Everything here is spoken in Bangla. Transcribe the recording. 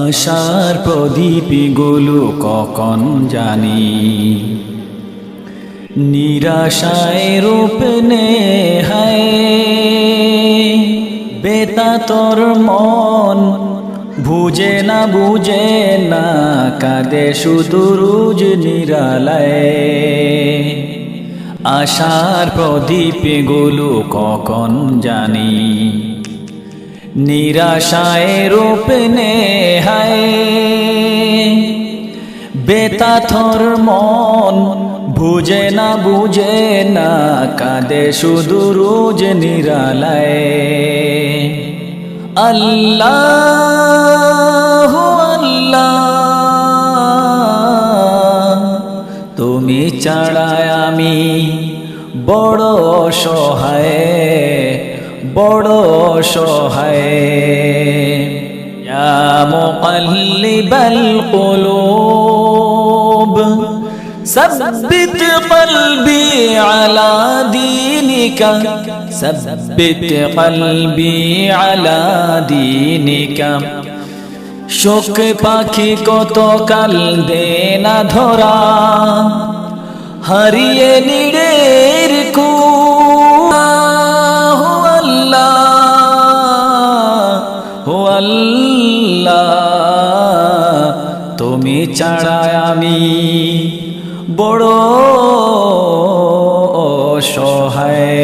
আশার প্রদীপগুলো কখন জানি? নিরাশায় রূপ নে হায় বেতা তোর মন বুঝে না বুঝে না, কাঁদে শুধু রুজ নিরালায়। আশার প্রদীপগুলো কখন জানি? নিরাশায় রূপ নে হায় বেতাথর মন বুঝে না বুঝে না, কাঁদে শুধু রোজ নিরালায়। আল্লাহ আল্লাহ, তুমি ছাড়ায় আমি বড় অসহায়। বড় অসহায় ইয়া মুকাল্লিবাল কুলুব ثبت قلبي على دينك ثبت قلبي على دينك শোক পাখি কত কাল দে না ধরা হারিয়ে নিড়ের আল্লাহ তুমি ছাড়া আমি বড় অসহায়।